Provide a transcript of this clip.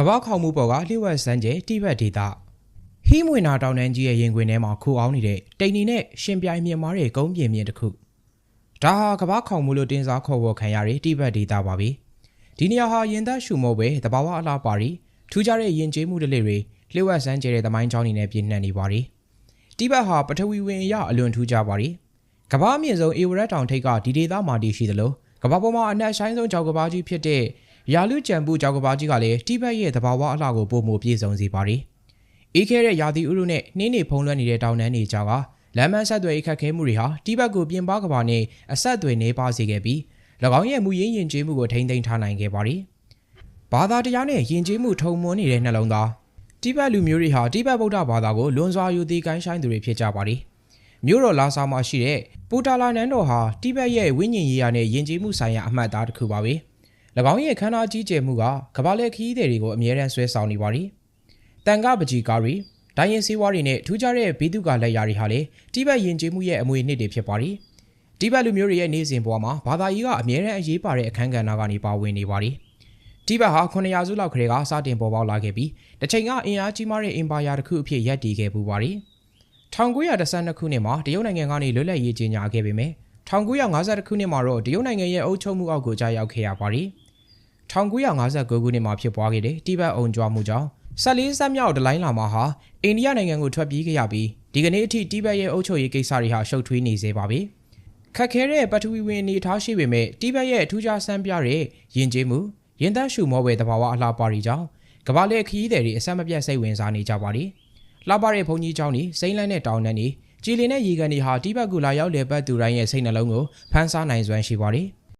ကဘာခေါင်မှုပေါ်ကလျှို့ဝှက်စမ်းကျဲတိဘက်ဒေတာဟီးမွေနာတောင်တန်းကြီးရဲ့ရင်ခွင်ထဲမှာခူအောင်နေတဲ့တိန်နီနဲ့ရှင်ပြိုင်မြင့်မားတဲ့ကုန်းပြင်းမြင့်တစ်ခုဒါဟာကဘာခေါင်မှုလို့တင်စားခေါ်ဝေါ်ခံရတဲ့တိဘက်ဒေတာပါပဲဒီနေရာဟာရင်သက်ရှုမောပဲတဘာဝအလားပါရီထူးခြားတဲ့ယဉ်ကျေးမှုတွေတွေလျှို့ဝှက်စမ်းကျဲတဲ့သမိုင်းကြောင်းတွေနဲ့ပြည့်နှံ့နေပါရီတိဘက်ဟာပထဝီဝင်အရအလွန်ထူးခြားပါရီကဘာအမြင့်ဆုံးအေဝရက်တောင်ထိပ်ကဒီဒေတာမှာတည်ရှိသလိုကဘာပေါ်မှာအနက်ဆိုင်ဆုံးကြောက်ကဘာကြီးဖြစ်တဲ့ ရာလူကြံပူကြောက်ကဘာကြီးကလည်းတိဘက်ရဲ့သဘာဝအလှကိုပုံမပြည့်စုံစေပါရီအေးခဲတဲ့ရာသီဥတုနဲ့နှင်းနေဖုံးလွှမ်းနေတဲ့တောင်တန်းတွေကြားကလမ်းမဆက်သွယ်အခက်ခဲမှုတွေဟာတိဘက်ကိုပြင်ပကဘာနဲ့အဆက်အသွယ်နှေးပါစေခဲ့ပြီး၎င်းရဲ့မူရင်းယဉ်ကျေးမှုကိုထိန်းသိမ်းထားနိုင်ခဲ့ပါရီဘာသာတရားနဲ့ယဉ်ကျေးမှုထုံမွန်းနေတဲ့နှလုံးသားတိဘက်လူမျိုးတွေဟာတိဘက်ဗုဒ္ဓဘာသာကိုလွန်စွာယူသည်ကိုင်းဆိုင်သူတွေဖြစ်ကြပါရီမြို့တော်လာဆာမှာရှိတဲ့ပူတာလာနန်တော်ဟာတိဘက်ရဲ့ဝိညာဉ်ရေးရာနဲ့ယဉ်ကျေးမှုဆိုင်ရာအမှတ်အသားတစ်ခုပါပဲ။၎ င်းရဲ့ခန္ဓာကြီးကျယ်မှုကကမ္ဘာလက်ခရီးသည်တွေကိုအမြဲတမ်းဆွဲဆောင်နေပါသည်။တန်ကပကြီးကားရီဒိုင်းရင်စည်းဝါးတွေနဲ့ထူးခြားတဲ့ဘီသူကလက်ရာတွေဟာလည်းတိဘက်ယဉ်ကျေးမှုရဲ့အမွေအနှစ်တွေဖြစ်ပါသည်။တိဘက်လူမျိုးတွေရဲ့နေစဉ်ဘဝမှာဘာသာရေးကအမြဲတမ်းအရေးပါတဲ့အခန်းကဏ္ဍကနေပါဝင်နေပါသည်။တိဘက်ဟာ900စုလောက်ခရေကစတင်ပေါ်ပေါက်လာခဲ့ပြီးတစ်ချိန်ကအင်အားကြီးမားတဲ့အင်ပါယာတစ်ခုအဖြစ်ရပ်တည်ခဲ့ပူပါသည်။1912ခုနှစ်မှာတရုတ်နိုင်ငံကနေလွတ်လပ်ရေးကြေညာခဲ့ပေမဲ့1952ခုနှစ်မှာတော့တရုတ်နိုင်ငံရဲ့အုပ်ချုပ်မှုအောက်ကိုကြာရောက်ခဲ့ရပါသည်။ 1959ခုနှစ်မှာဖြစ်ပွားခဲ့တဲ့တိဘက်အုံကြွားမှုကြောင့်14ဆက်မြောက်ဒလိုင်းလာမာဟာအိန္ဒိယနိုင်ငံကိုထွက်ပြေးခဲ့ရပြီးဒီကနေ့အထိတိဘက်ရဲ့အုပ်ချုပ်ရေးကိစ္စတွေဟာရှုပ်ထွေးနေသေးပါပြီ။ခက်ခဲတဲ့ပထဝီဝင်အနေအထားရှိပေမဲ့တိဘက်ရဲ့အထူးခြားဆန်းပြတဲ့ယဉ်ကျေးမှု၊ရင်သက်ရှုမောပဲသဘာဝအလှပတွေကြောင့်ကမ္ဘာလက်ခရီးသည်တွေအဆက်မပြတ်စိတ်ဝင်စားနေကြပါလိမ့်။လှပတဲ့ဘုံကြီးကျောင်းတွေ၊စိမ့်လန်းတဲ့တောင်တန်းတွေ၊ကြည်လင်တဲ့ရေကန်တွေဟာတိဘက်ကိုလာရောက်လည်ပတ်သူတိုင်းရဲ့စိတ်နှလုံးကိုဖန်ဆားနိုင်စွမ်းရှိပါလိမ့်။